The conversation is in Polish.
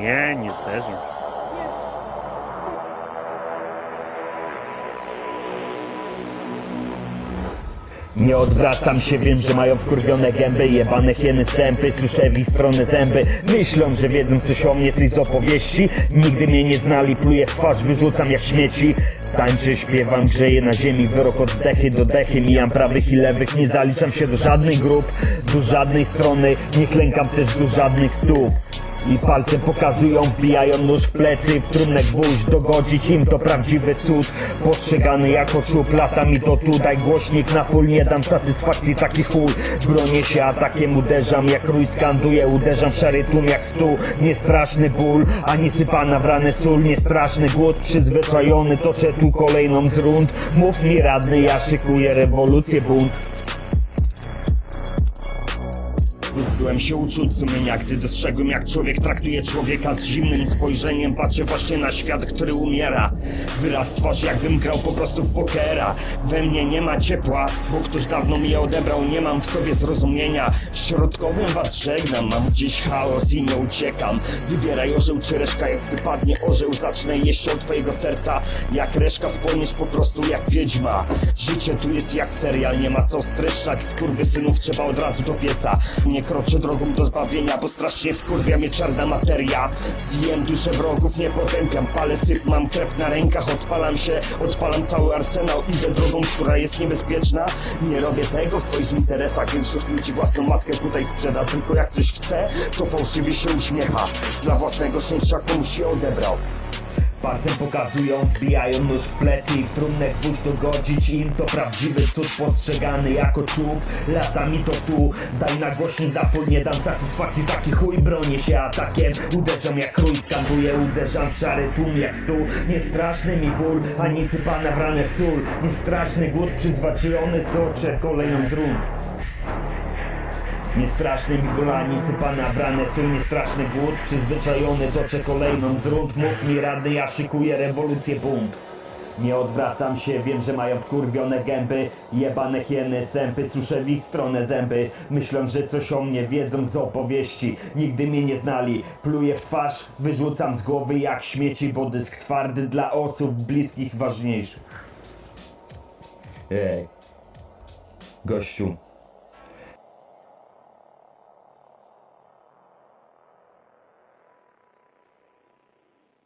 Nie, nie zderzą. Nie odwracam się, wiem, że mają wkurwione gęby Jebane hieny sępy, słyszę w ich stronę zęby. Myślą, że wiedzą coś o mnie, coś z opowieści. Nigdy mnie nie znali, pluję w twarz, wyrzucam jak śmieci. Tańczę, śpiewam, grzeję na ziemi Wyrok od dechy do dechy Mijam prawych i lewych, nie zaliczam się do żadnych grup Do żadnej strony, nie klękam też do żadnych stóp i palcem pokazują, wbijają nóż w plecy W trumnę gwóźdź, dogodzić im to prawdziwy cud. Postrzegany jako czub, lata mi to tu Daj głośnik na full, nie dam satysfakcji taki chuj. Bronię się atakiem, uderzam jak rój skanduję Uderzam w szary tłum jak stół. Nie straszny ból, ani sypana w ranę sól. Nie straszny głód, przyzwyczajony Toczę tu kolejną z rund. Mów mi radny, ja szykuję rewolucję, bunt Wyzbyłem się uczuć sumienia, gdy dostrzegłem jak człowiek traktuje człowieka z zimnym spojrzeniem Patrzę właśnie na świat, który umiera. Wyraz twarzy jakbym grał po prostu w pokera. We mnie nie ma ciepła, bo ktoś dawno mi je odebrał. Nie mam w sobie zrozumienia, środkowym was żegnam. Mam gdzieś chaos i nie uciekam. Wybieraj orzeł czy reszka, jak wypadnie orzeł Zacznę jeść od twojego serca. Jak reszka spłoniesz po prostu jak wiedźma. Życie tu jest jak serial, nie ma co streszczać. Skurwysynów trzeba od razu do pieca. Nie kroczę drogą do zbawienia, bo strasznie wkurwia mnie czarna materia. Zjem duszę wrogów, nie potępiam Palę syf, mam krew na rękach Odpalam się, odpalam cały arsenał Idę drogą, która jest niebezpieczna. Nie robię tego w twoich interesach Większość ludzi własną matkę tutaj sprzeda Tylko jak coś chce, to fałszywie się uśmiecha. Dla własnego szczęścia komuś się odebrał Palcem pokazują, wbijają nóż w plecy i w trumnę gwóźdź dogodzić im. To prawdziwy cud postrzegany jako czub. Latami to tu, daj na głośnik da full Nie dam satysfakcji, taki chuj bronię się atakiem. Uderzam jak krój, skanduję, uderzam w szary tłum jak stół. Nie straszny mi ból, ani sypana w ranę sól. Nie straszny głód, przyzwyczajony toczę kolejną z rund nie straszny mi ból, ani sypana w ranę sól, nie straszny głód Przyzwyczajony toczę kolejną z rund. Mów mi rady, ja szykuję rewolucję, bunt nie odwracam się, wiem, że mają wkurwione gęby. Jebane hieny, sępy, suszę w ich stronę zęby. Myślą, że coś o mnie wiedzą z opowieści. Nigdy mnie nie znali, pluję w twarz Wyrzucam z głowy jak śmieci Bo dysk twardy dla osób bliskich ważniejszych. Ej Gościu